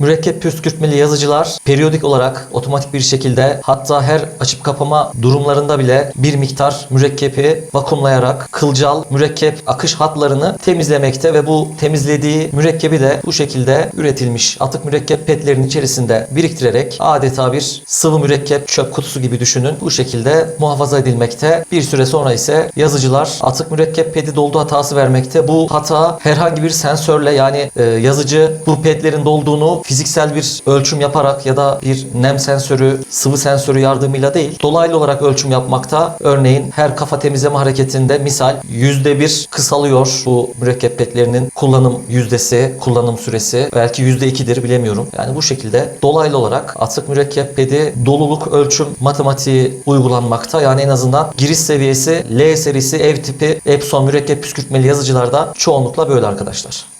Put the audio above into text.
Mürekkep püskürtmeli yazıcılar periyodik olarak otomatik bir şekilde hatta her açıp kapama durumlarında bile bir miktar mürekkepi vakumlayarak kılcal mürekkep akış hatlarını temizlemekte ve bu temizlediği mürekkebi de bu şekilde üretilmiş atık mürekkep petlerin içerisinde biriktirerek adeta bir sıvı mürekkep çöp kutusu gibi düşünün. Bu şekilde muhafaza edilmekte. Bir süre sonra ise yazıcılar atık mürekkep pedi doldu hatası vermekte. Bu hata herhangi bir sensörle yani e, yazıcı bu pedlerin dolduğunu fiziksel bir ölçüm yaparak ya da bir nem sensörü, sıvı sensörü yardımıyla değil, dolaylı olarak ölçüm yapmakta. Örneğin her kafa temizleme hareketinde misal %1 kısalıyor bu mürekkep petlerinin kullanım yüzdesi, kullanım süresi. Belki %2'dir bilemiyorum. Yani bu şekilde dolaylı olarak atık mürekkep pedi doluluk ölçüm matematiği uygulanmakta. Yani en azından giriş seviyesi L serisi ev tipi Epson mürekkep püskürtmeli yazıcılarda çoğunlukla böyle arkadaşlar.